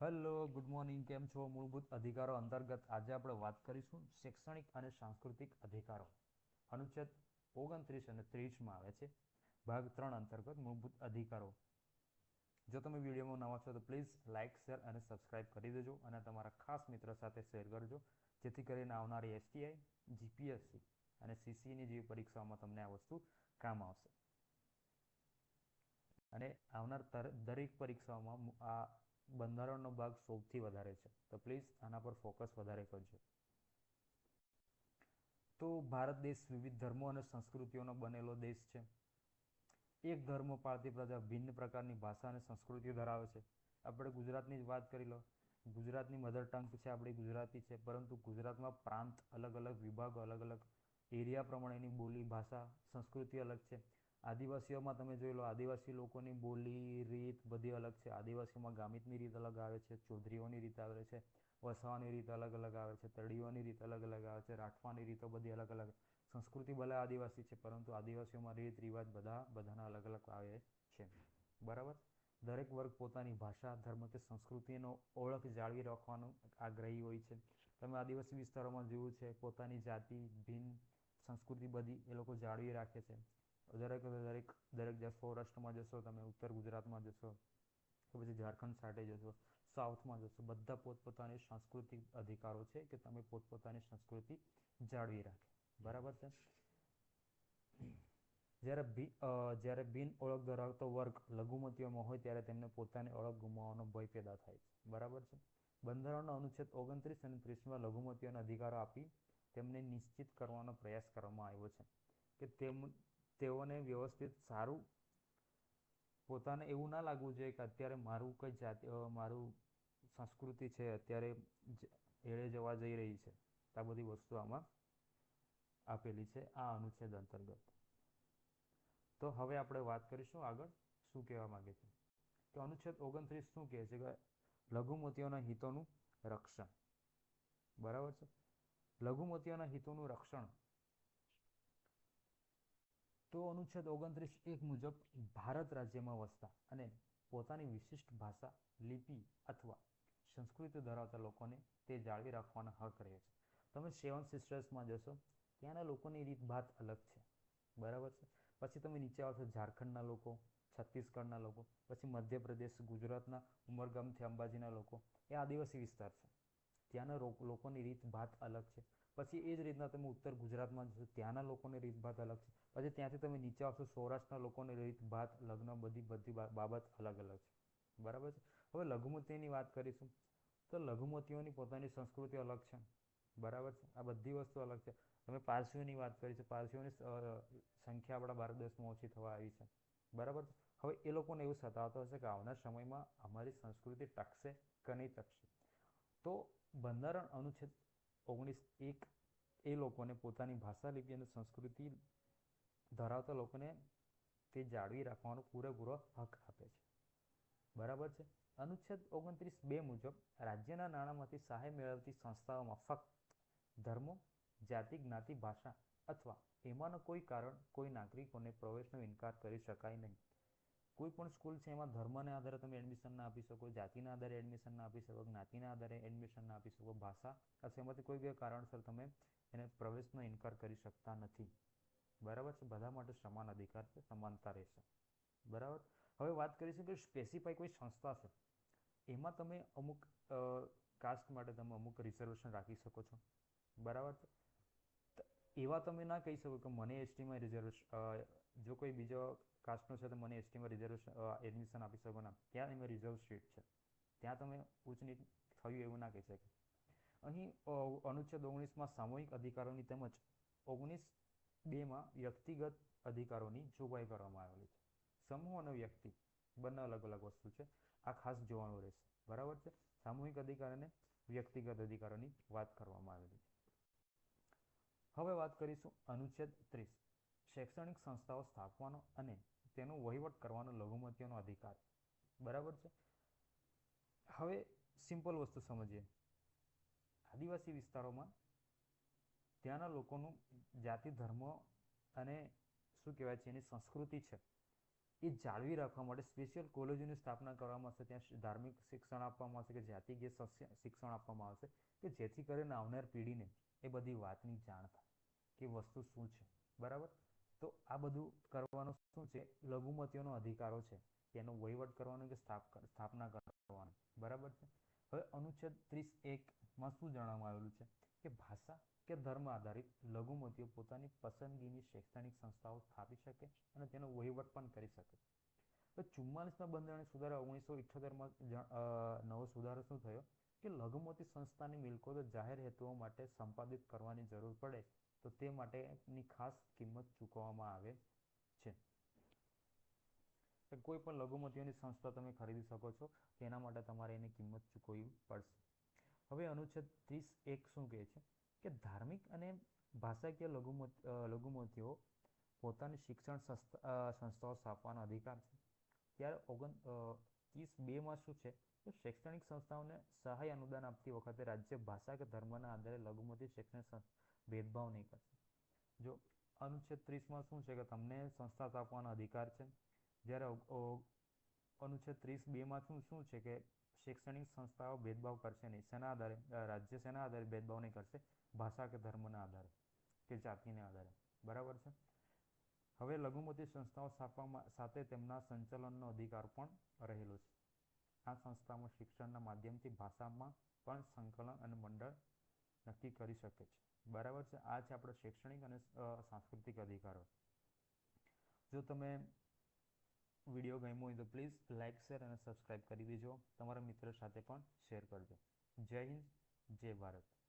Hello good morning કેમ છો? મૂળભૂત અધિકારો અંતર્ગત આજે આપણે વાત કરીશું શૈક્ષણિક અને સાંસ્કૃતિક અધિકારો. અનુચ્છેદ ઓગણત્રીસ અને ત્રીસમાં આવે છે. ભાગ ત્રણ અંતર્ગત મૂળભૂત અધિકારો. જો તમે વિડીયોમાં નવા છો તો પ્લીઝ લાઇક, શેર અને સબસ્ક્રાઇબ કરી દેજો અને તમારા ખાસ મિત્ર સાથે શેર કરજો. જેથી કરીને આવનારી એસટીઆઈ જીપીએસસી અને સીસીની જેવી પરીક્ષાઓમાં તમને આ વસ્તુ કામ આવશે. અને આવનાર દરેક પરીક્ષાઓમાં આ બંધારણનો ભાગ સૌથી વધારે છે. તો પ્લીઝ આના પર ફોકસ વધારે કરજો. તો ભારત દેશ વિવિધ ધર્મો અને સંસ્કૃતિઓનો બનેલો દેશ છે. એક ધર્મ પાળતી પ્રજા ભિન્ન પ્રકારની ભાષા અને સંસ્કૃતિઓ ધરાવે છે. આપણે ગુજરાતની જ વાત કરી લો. ગુજરાતની મધર ટંગ છે, આપણી ગુજરાતી છે, પરંતુ ગુજરાતમાં પ્રાંત અલગ અલગ વિભાગો અલગ અલગ એરિયા પ્રમાણેની બોલી, ભાષા, સંસ્કૃતિ અલગ છે. આદિવાસીઓમાં તમે જોઈ લો, આદિવાસી લોકોની બોલી, રીત બધી અલગ છે. આદિવાસીઓમાં ગામિતની રીત અલગ આવે છે, ચૌધરીઓની રીત આવે છે, વસાવાની રીત અલગ અલગ આવે છે, તળીઓની રીત અલગ અલગ આવે છે રાઠવાની રીતો બધી અલગ અલગ. સંસ્કૃતિ ભલે આદિવાસી છે, પરંતુ આદિવાસીઓમાં રીત રિવાજ બધા બધાના અલગ અલગ આવે છે. બરાબર? દરેક વર્ગ પોતાની ભાષા, ધર્મ કે સંસ્કૃતિનો ઓળખ જાળવી રાખવાનું આગ્રહી હોય છે. તમે આદિવાસી વિસ્તારોમાં જોયું છે, પોતાની જાતિ, ભિન્ન, સંસ્કૃતિ બધી એ લોકો જાળવી રાખે છે. દરેક દરેક દરેક જે સૌરાષ્ટ્રમાં જશો, તમે ઉત્તર ગુજરાતમાં જશો, કે પછી ઝારખંડ સાઈડે જશો, સાઉથમાં જશો, બધા પોતપોતાની સાંસ્કૃતિક અધિકારો છે કે તમે પોતપોતાની સંસ્કૃતિ જાળવી રાખે. બરાબર છે? જ્યારે જ્યારે બિન ઓળખ ધરાવતો વર્ગ લઘુમતીઓમાં હોય ત્યારે તેમને પોતાની ઓળખ ગુમાવવાનો ભય પેદા થાય છે. બરાબર છે? બંધારણનો અનુચ્છેદ ઓગણત્રીસ અને ત્રીસમાં લઘુમતીઓને અધિકારો આપી તેમને નિશ્ચિત કરવાનો પ્રયાસ કરવામાં આવ્યો છે. કે તેમ તેઓને વ્યવસ્થિત સારું પોતાને એવું ના લાગવું જોઈએ કે અત્યારે મારું કંઈ જાતિ મારું સંસ્કૃતિ છે, અત્યારે એળે જવા જઈ રહી છે. આ બધી વસ્તુ આમાં આપેલી છે, આ અનુચ્છેદ અંતર્ગત. તો હવે આપણે વાત કરીશું આગળ, શું કહેવા માગે છે? તો અનુચ્છેદ ઓગણત્રીસ શું કહે છે કે લઘુમતીઓના હિતોનું રક્ષણ. બરાબર છે? લઘુમતીઓના હિતોનું રક્ષણ તો અનુચ્છેદ ઓગણત્રીસ એક મુજબ ભારત રાજ્યમાં વસતા અને પોતાની વિશિષ્ટ ભાષા, લિપિ અથવા સંસ્કૃતિ ધરાવતા લોકોને તે જાળવી રાખવાનો હક રહે છે. તમે સેવન સિસ્ટર્સમાં જશો, ત્યાંના લોકોની રીત ભાત અલગ છે. બરાબર છે? પછી તમે નીચે આવશો, ઝારખંડના લોકો, છત્તીસગઢના લોકો, પછી મધ્યપ્રદેશ, ગુજરાતના ઉમરગામથી અંબાજીના લોકો, એ આદિવાસી વિસ્તાર છે. ત્યાંના લોકોની રીત ભાત અલગ છે. પછી એ જ રીતના તમે ઉત્તર ગુજરાતમાં જશો, ત્યાંના લોકોની રીતભાત અલગ છે. પછી ત્યાંથી તમે નીચે આવશો, સૌરાષ્ટ્રના લોકોની રીત ભાત લગ્ન બધી બધી બાબત અલગ અલગ છે. બરાબર છે? હવે લઘુમતીની વાત કરીશું. તો લઘુમતીઓની પોતાની સંસ્કૃતિ અલગ છે. બરાબર છે? આ બધી વસ્તુ અલગ છે. તમે પારસીઓની વાત કરી છે. પારસીઓની સંખ્યા આપણા ભારત દેશમાં ઓછી થવા આવી છે. બરાબર છે? હવે એ લોકોને એવું સતાવતો હશે કે આવનાર સમયમાં અમારી સંસ્કૃતિ ટકશે કે નહીં ટકશે? તો બંધારણ અનુચ્છેદ ઓગણીસ એક એ લોકોને પોતાની ભાષા, લિપિ અને સંસ્કૃતિ ધરાવતા લોકોને તે જાળવી રાખવાનો પૂરેપૂરો હક આપે છે. બરાબર છે? અનુચ્છેદ ઓગણત્રીસ બે મુજબ રાજ્યના નાણાંમાંથી સહાય મેળવતી સંસ્થાઓમાં ફક્ત ધર્મો, જાતિ, જ્ઞાતિ, ભાષા અથવા એમાંનો કોઈ કારણ કોઈ નાગરિકોને પ્રવેશનો ઇનકાર કરી શકાય નહીં. કોઈ પણ સ્કૂલ છે એમાં ધર્મને આધારે તમે એડમિશન ના આપી શકો, જાતિના આધારે એડમિશન ના આપી શકો, જ્ઞાતિના આધારે એડમિશન ના આપી શકો, ભાષા અથવા એમાંથી કોઈ બી કારણસર તમે એને પ્રવેશનો ઇનકાર કરી શકતા નથી. બરાબર છે? બધા માટે સમાન અધિકાર છે, સમાનતા રહેશે. બરાબર? હવે વાત કરીશું કે સ્પેસિફાઈ કોઈ સંસ્થા છે. એમાં તમે અમુક કાસ્ટ માટે તમે અમુક રિઝર્વેશન રાખી શકો છો. બરાબર છે? એવા તમે ના કહી શકો કે મને એસટીમાં રિઝર્વેશન જો કોઈ બીજો કાસ્ટનો છે તો મને એસટીમાં રિઝર્વેશન એડમિશન આપી શકો ના. ત્યાં એમાં રિઝર્વ સીટ છે. ત્યાં તમે ઉચ્ચ નીચ થયું એવું ના કહી શકે અહીં અનુચ્છેદ ઓગણીસમાં સામૂહિક અધિકારોની તેમજ ઓગણીસ બેમાં વ્યક્તિગત અધિકારોની જોગવાઈ કરવામાં આવેલી છે. સમૂહ અને વ્યક્તિ બંને અલગ અલગ વસ્તુ છે. આ ખાસ જોવાનું રહેશે. બરાબર છે? સામૂહિક અધિકાર અને વ્યક્તિગત અધિકારોની વાત કરવામાં આવેલી છે. હવે વાત કરીશું અનુચ્છેદ ત્રીસ. શૈક્ષણિક સંસ્થાઓ સ્થાપવાનો અને તેનો વહીવટ કરવાનો લઘુમતીઓનો અધિકાર. બરાબર છે? હવે સિમ્પલ વસ્તુ સમજીએ. આદિવાસી વિસ્તારોમાં ત્યાંના લોકોનું જાતિ, ધર્મ અને શું કહેવાય છે, એની સંસ્કૃતિ છે, એ જાળવી રાખવા માટે સ્પેશિયલ કોલેજોની સ્થાપના કરવામાં આવશે. ત્યાં ધાર્મિક શિક્ષણ આપવામાં આવશે કે જાતિગીય શિક્ષણ આપવામાં આવશે કે જેથી કરીને આવનાર પેઢીને એ બધી વાતની જાણ થાય કે વસ્તુ શું છે. બરાબર? તો આ બધું કરવાનું શું છે? લઘુમતીઓનો અધિકારો છે. તેનો વહીવટ કરવાનો કે સ્થાપના કરવાનો. બરાબર છે? હવે અનુચ્છેદ ત્રીસ એકમાં શું જણાવવામાં આવેલું છે? કે ભાષા કે ધર્મ આધારિત લઘુમતીઓ પોતાની પસંદગીની શૈક્ષણિક સંસ્થાઓ સ્થાપી શકે અને તેનો વહીવટ પણ કરી શકે. તો ચુમ્માલીસમાં બંધારણ સુધારા ઓગણીસો ઇઠ્યોતેરમાં નવો સુધારો શું થયો? કે લઘુમતી સંસ્થાની મિલકતો જાહેર હેતુઓ માટે સંપાદિત કરવાની જરૂર પડે, તો તે માટેની ખાસ કિંમત ચૂકવવામાં આવે છે. કોઈ પણ લઘુમતીઓની સંસ્થા તમે ખરીદી શકો છો, તેના માટે તમારે એની કિંમત ચૂકવવી પડશે. હવે અનુચ્છેદ ત્રીસ એક શું કહે છે? કે ધાર્મિક અને ભાષાકીય લઘુમત લઘુમતીઓ પોતાની શિક્ષણ સંસ્થાઓ સ્થાપવાનો અધિકાર છે. ત્યારે ઓગણ ત્રીસ બેમાં શું છે? તો શૈક્ષણિક સંસ્થાઓને સહાય અનુદાન આપતી વખતે રાજ્ય ભાષા કે ધર્મના આધારે લઘુમતી શૈક્ષણિક ભેદભાવ નહીં કરશે જો અનુચ્છેદ ત્રીસમાં શું છે કે તમને સંસ્થા સ્થાપવાનો અધિકાર છે? જ્યારે અનુચ્છેદ ત્રીસ બેમાં શું શું છે કે શૈક્ષણિક સંસ્થાઓ ભેદભાવ કરશે નહીં. શેના આધારે? રાજ્ય શેના આધારે ભેદભાવ નહીં કરશે? ભાષા કે ધર્મના આધારે. કે જાતિના આધારે. બરાબર છે? હવે લઘુમતી સંસ્થાઓ સ્થાપવામાં સાથે તેમના સંચાલનનો અધિકાર પણ રહેલો છે. આ સંસ્થામાં શિક્ષણના માધ્યમથી ભાષામાં પણ સંકલન અને મંડળ નક્કી કરી શકે છે. બરાબર છે? આ છે આપણો શૈક્ષણિક અને સાંસ્કૃતિક અધિકારો. જો તમે વીડિયો ગમ્યો હોય તો પ્લીઝ લાઇક શેર અને સબસ્ક્રાઇબ કરી દેજો. તમારા મિત્રો સાથે પણ શેર કરજો. જય હિન્દ, જય ભારત.